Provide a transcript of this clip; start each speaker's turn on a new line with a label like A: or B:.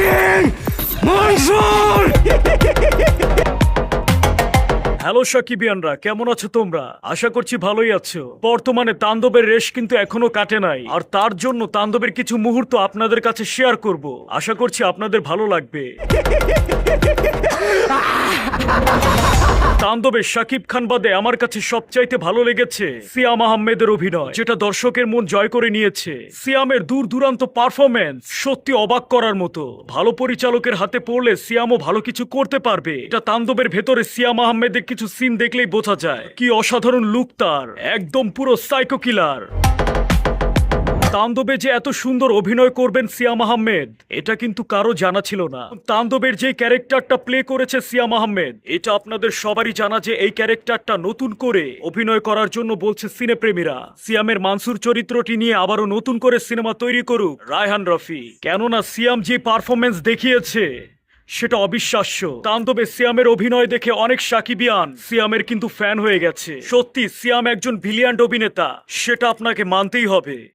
A: King Mansur
B: hello সাকিবিয়ানরা কেমন আছো তোমরা? আশা করছি ভালোই আছো। বর্তমানে তাণ্ডবের রেশ কিন্তু এখনও কাটে নাই। আর তার জন্য তাণ্ডবের কিছু মুহূর্ত আপনাদের কাছে শেয়ার করব। আশা করছি আপনাদের ভালো লাগবে। তাণ্ডবের শাকিব খান বাদে আমার কাছে সবচাইতে ভালো লেগেছে সিয়াম আহমেদের অভিনয়, যেটা দর্শকের মন জয় করে নিয়েছে। সিয়ামের দূর দূরান্ত পারফরমেন্স সত্যি অবাক করার মতো। ভালো পরিচালকের হাতে পড়লে সিয়ামও ভালো কিছু করতে পারবে। এটা তাণ্ডবের ভেতরে সিয়াম আহমেদের কিছু সিন দেখলেই বোঝা যায় কি অসাধারণ লুক তার। একদম পুরো সাইকো কিলার তান্দবে যে এত সুন্দর অভিনয় করবেন সিয়াম আহমেদ, এটা কিন্তু কারও জানা ছিল না। তান্দবের যে ক্যারেক্টারটা প্লে করেছে সিয়াম আহমেদ, এটা আপনাদের সবারই জানা যে এই ক্যারেক্টারটা নতুন করে অভিনয় করার জন্য বলছে সিনেপ্রেমীরা। সিয়ামের মানসুর চরিত্রটি নিয়ে আবারও নতুন করে সিনেমা তৈরি করুক রায়হান রফি। কেননা সিয়াম যে পারফরমেন্স দেখিয়েছে, সেটা অবিশ্বাস্য। তান্দবে সিয়ামের অভিনয় দেখে অনেক সাকিবিয়ান সিয়ামের কিন্তু ফ্যান হয়ে গেছে। সত্যি, সিয়াম একজন ব্রিলিয়ান্ট অভিনেতা, সেটা আপনাকে মানতেই হবে।